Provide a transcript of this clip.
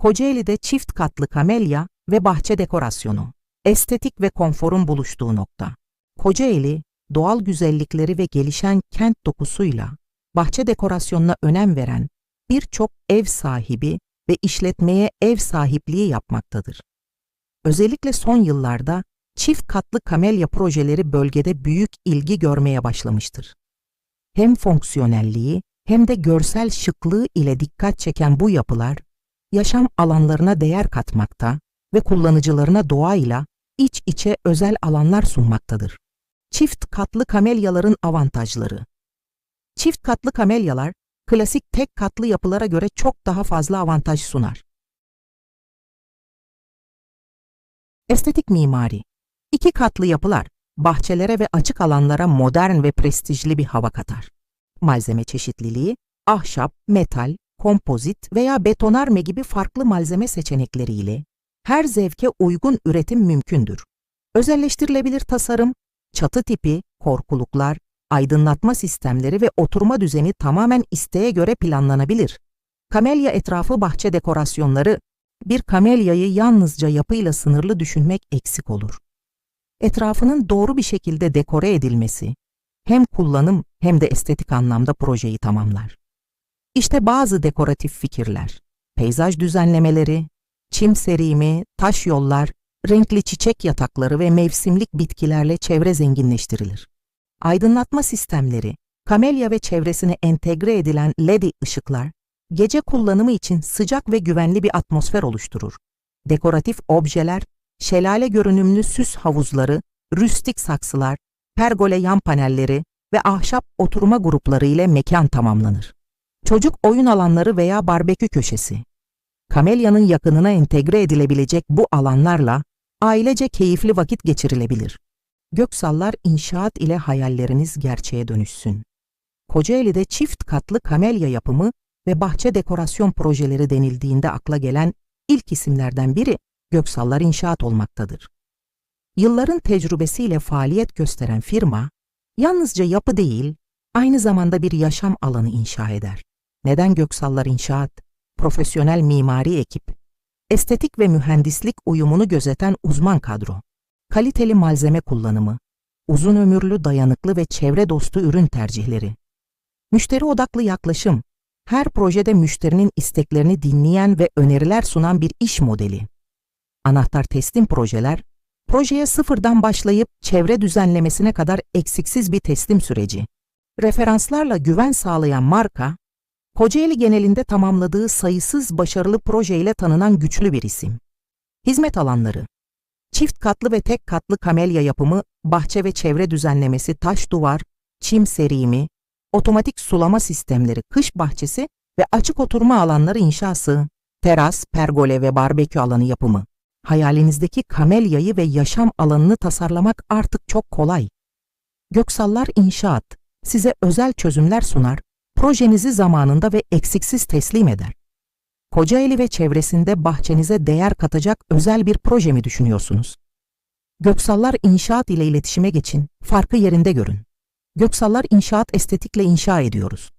Kocaeli'de çift katlı kamelya ve bahçe dekorasyonu. Estetik ve konforun buluştuğu nokta. Kocaeli, doğal güzellikleri ve gelişen kent dokusuyla bahçe dekorasyonuna önem veren birçok ev sahibi ve işletmeye ev sahipliği yapmaktadır. Özellikle son yıllarda çift katlı kamelya projeleri bölgede büyük ilgi görmeye başlamıştır. Hem fonksiyonelliği hem de görsel şıklığı ile dikkat çeken bu yapılar, yaşam alanlarına değer katmakta ve kullanıcılarına doğayla iç içe özel alanlar sunmaktadır. Çift katlı kamelyaların avantajları Çift katlı kamelyalar, klasik tek katlı yapılara göre çok daha fazla avantaj sunar. Estetik mimari İki katlı yapılar, bahçelere ve açık alanlara modern ve prestijli bir hava katar. Malzeme çeşitliliği, ahşap, metal, kompozit veya betonarme gibi farklı malzeme seçenekleriyle her zevke uygun üretim mümkündür. Özelleştirilebilir tasarım, çatı tipi, korkuluklar, aydınlatma sistemleri ve oturma düzeni tamamen isteğe göre planlanabilir. Kamelya etrafı bahçe dekorasyonları, bir kamelyayı yalnızca yapıyla sınırlı düşünmek eksik olur. Etrafının doğru bir şekilde dekore edilmesi, hem kullanım hem de estetik anlamda projeyi tamamlar. İşte bazı dekoratif fikirler. Peyzaj düzenlemeleri, çim serimi, taş yollar, renkli çiçek yatakları ve mevsimlik bitkilerle çevre zenginleştirilir. Aydınlatma sistemleri, kamelya ve çevresine entegre edilen LED ışıklar, gece kullanımı için sıcak ve güvenli bir atmosfer oluşturur. Dekoratif objeler, şelale görünümlü süs havuzları, rüstik saksılar, pergole yan panelleri ve ahşap oturma grupları ile mekan tamamlanır. Çocuk oyun alanları veya barbekü köşesi. Kamelya'nın yakınına entegre edilebilecek bu alanlarla ailece keyifli vakit geçirilebilir. Göksallar inşaat ile hayalleriniz gerçeğe dönüşsün. Kocaeli'de çift katlı kamelya yapımı ve bahçe dekorasyon projeleri denildiğinde akla gelen ilk isimlerden biri Göksallar İnşaat olmaktadır. Yılların tecrübesiyle faaliyet gösteren firma, yalnızca yapı değil, aynı zamanda bir yaşam alanı inşa eder. Neden Göksallar İnşaat? Profesyonel mimari ekip, estetik ve mühendislik uyumunu gözeten uzman kadro, kaliteli malzeme kullanımı, uzun ömürlü, dayanıklı ve çevre dostu ürün tercihleri, müşteri odaklı yaklaşım, her projede müşterinin isteklerini dinleyen ve öneriler sunan bir iş modeli. Anahtar teslim projeler, projeye sıfırdan başlayıp çevre düzenlemesine kadar eksiksiz bir teslim süreci. Referanslarla güven sağlayan marka, Kocaeli genelinde tamamladığı sayısız başarılı projeyle tanınan güçlü bir isim. Hizmet alanları Çift katlı ve tek katlı kamelya yapımı, bahçe ve çevre düzenlemesi, taş duvar, çim serimi, otomatik sulama sistemleri, kış bahçesi ve açık oturma alanları inşası, teras, pergole ve barbekü alanı yapımı. Hayalinizdeki kamelyayı ve yaşam alanını tasarlamak artık çok kolay. Göksallar İnşaat size özel çözümler sunar, projenizi zamanında ve eksiksiz teslim eder. Kocaeli ve çevresinde bahçenize değer katacak özel bir proje mi düşünüyorsunuz? Göksallar İnşaat ile iletişime geçin, farkı yerinde görün. Göksallar İnşaat estetikle inşa ediyoruz.